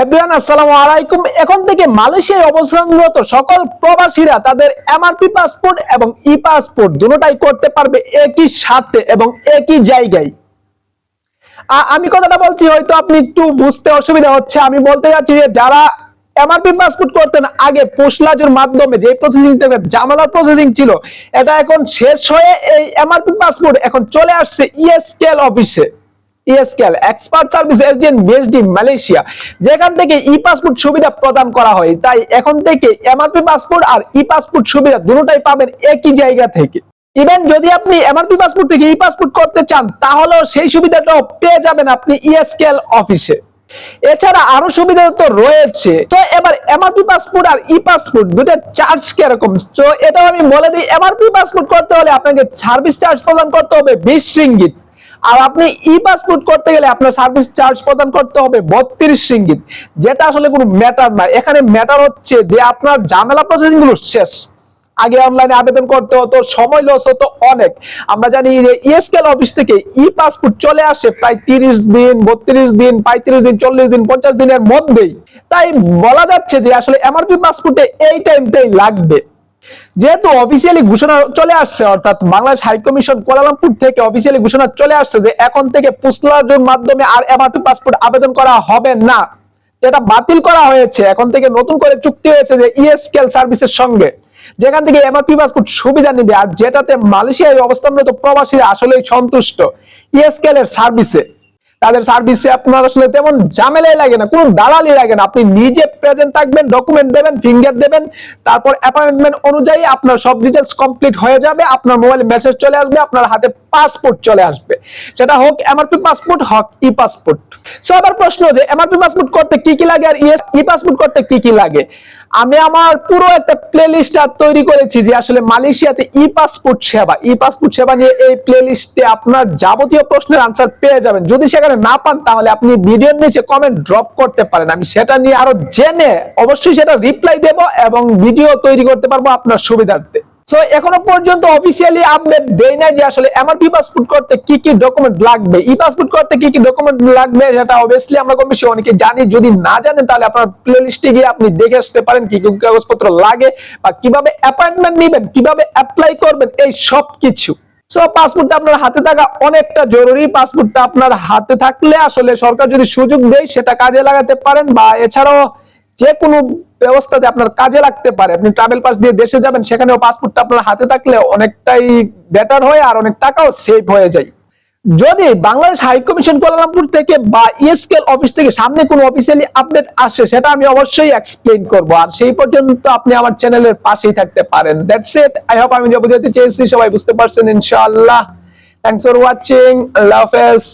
Everyone আসসালামু আলাইকুম। এখন থেকে মালয়েশিয়ায় অবস্থানরত সকল প্রবাসীরা তাদের এমআরপি পাসপোর্ট এবং ই পাসপোর্ট দুটোটাই করতে পারবে একই সাথে এবং একই জায়গায়। আমি কথাটা বলছি, হয়তো আপনি একটু বুঝতে অসুবিধা হচ্ছে। আমি বলতে যাচ্ছি যে যারা এমআরপি পাসপোর্ট করতেন আগে পোস্টলাজের মাধ্যমে যে প্রসেসিংটা জামালার প্রসেসিং ছিল, এটা এখন শেষ হয়ে এই এমআরপি পাসপোর্ট এখন চলে আসছে ইএসকেএল অফিসে ESKL expert service agent Malaysia যেখান থেকে ই পাসপোর্ট সুবিধা প্রদান করা হয়। তাই এখন থেকে এমআরপি পাসপোর্ট আর ই পাসপোর্ট সুবিধা দুটোটাই পাবেন একই জায়গা থেকে। ইভেন যদি আপনি এমআরপি পাসপোর্ট থেকে ই পাসপোর্ট করতে চান, তাহলেও সেই সুবিধাটাও পেয়ে যাবেন আপনি ইএসকেএল অফিসে এছাড়া আরও সুবিধা তো রয়েছে। তো এবার এমআরপি পাসপোর্ট আর ই পাসপোর্ট দুটো চার্জ কীরকম? তো এটাও আমি বলে দিই এমআরপি পাসপোর্ট করতে হলে আপনাকে সার্ভিস চার্জ প্রদান করতে হবে বিশ রিঙ্গিত আর আপনি ই পাসপোর্ট করতে গেলে আপনার সার্ভিস চার্জ প্রদান করতে হবে বত্রিশ সিঙ্গিত যেটা আসলে কোনো ম্যাটার না। এখানে ম্যাটার হচ্ছে যে আপনার ঝামেলা প্রসেসিংগুলো শেষ। আগে অনলাইনে আবেদন করতে হতো, সময় লস হতো অনেক। আমরা জানি যে ইএসকেল অফিস থেকে ই পাসপোর্ট চলে আসে প্রায় তিরিশ দিন, বত্রিশ দিন, পঁয়ত্রিশ দিন, চল্লিশ দিন, পঞ্চাশ দিনের মধ্যেই। তাই বলা যাচ্ছে যে আসলে এমআরপি পাসপোর্টে এই টাইমটাই লাগবে। যেহেতু অফিসিয়ালি ঘোষণা চলে আসছে, অর্থাৎ Bangladesh high commission Kuala Lumpur থেকে অফিসিয়ালি ঘোষণা চলে আসছে যে এখন থেকে পুসলাজের মাধ্যমে আর এমআরপি পাসপোর্ট আবেদন করা হবে না। যেটা বাতিল করা হয়েছে। এখন থেকে নতুন করে চুক্তি হয়েছে যে ইএসকেল সার্ভিসের সঙ্গে। যেখান থেকে এমআরপি পাসপোর্ট সুবিধা নিবে আর যেটাতে মালয়েশিয়ায় অবস্থানরত প্রবাসীরা আসলেই সন্তুষ্ট। ইএসকেল এর সার্ভিসে তাদের সার্ভিসে আপনার আসলে তেমন ঝামেলাই লাগে না, কোনো দালালি লাগে না। আপনি নিজে প্রেজেন্ট থাকবেন ডকুমেন্ট দেবেন ফিঙ্গার দেবেন, তারপর অ্যাপয়েন্টমেন্ট অনুযায়ী আপনার সব ডিটেলস কমপ্লিট হয়ে যাবে, আপনার মোবাইলে মেসেজ চলে আসবে, আপনার হাতে পাসপোর্ট চলে আসবে। সেটা হোক এমআরপি পাসপোর্ট হোক ই পাসপোর্ট সো আবার প্রশ্ন যে এমআরপি পাসপোর্ট করতে কি কি লাগে আর ই পাসপোর্ট করতে কি কি লাগে? আমি আমার পুরো একটা প্লে তৈরি করেছি যে আসলে মালয়েশিয়াতে ই পাসপোর্ট সেবা। ই পাসপোর্ট সেবা নিয়ে এই প্লে লিস্টে আপনার যাবতীয় প্রশ্নের আনসার পেয়ে যাবেন। যদি সেখানে না পান, তাহলে আপনি ভিডিওর নিচে কমেন্ট ড্রপ করতে পারেন। আমি সেটা নিয়ে আরও জেনে অবশ্যই সেটা রিপ্লাই দেব এবং ভিডিও তৈরি করতে পারব আপনার সুবিধার্থে। সো এখনও পর্যন্ত অফিসিয়ালি আপডেট দেই না যে আসলে এমআরপি পাসপোর্ট করতে কি কি ডকুমেন্ট লাগবে। ই পাসপোর্ট করতে কি কি ডকুমেন্ট লাগবে সেটা অবভিয়াসলি আমরা কম বেশি অনেকে জানি। যদি না জানেন, তাহলে আপনার গিয়ে আপনি দেখে আসতে পারেন কি কি কাগজপত্র লাগে বা কীভাবে অ্যাপয়েন্টমেন্ট নেবেন, কীভাবে অ্যাপ্লাই করবেন, এই সব কিছু সো পাসপোর্টটা আপনার হাতে থাকা অনেকটা জরুরি। পাসপোর্টটা আপনার হাতে থাকলে আসলে সরকার যদি সুযোগ দেয়, সেটা কাজে লাগাতে পারেন বা এছাড়াও যে কোনো ব্যবস্থাতে আপনার কাজে লাগতে পারে। আপনি ট্রাভেল পাস দিয়ে দেশে যাবেন, সেখানেও পাসপোর্টটা আপনার হাতে থাকলে অনেকটাই বেটার হয় আর অনেক টাকাও সেভ হয়ে যায়। যদি বাংলাদেশ হাই কমিশন কুয়ালালামপুর থেকে বা ইএসকেল অফিস থেকে সামনে কোনো অফিসিয়ালি আপডেট আসে, সেটা আমি অবশ্যই এক্সপ্লেন করব। আর সেই পর্যন্ত আপনি আমার চ্যানেলের পাশেই থাকতে পারেন। দ্যাটস ইট আই হোপ আমি যা বুঝাতে চেয়েছি, সবাই বুঝতে পারছেন, ইনশাআল্লাহ। থ্যাংকস ফর ওয়াচিং আল্লাহ হাফেজ।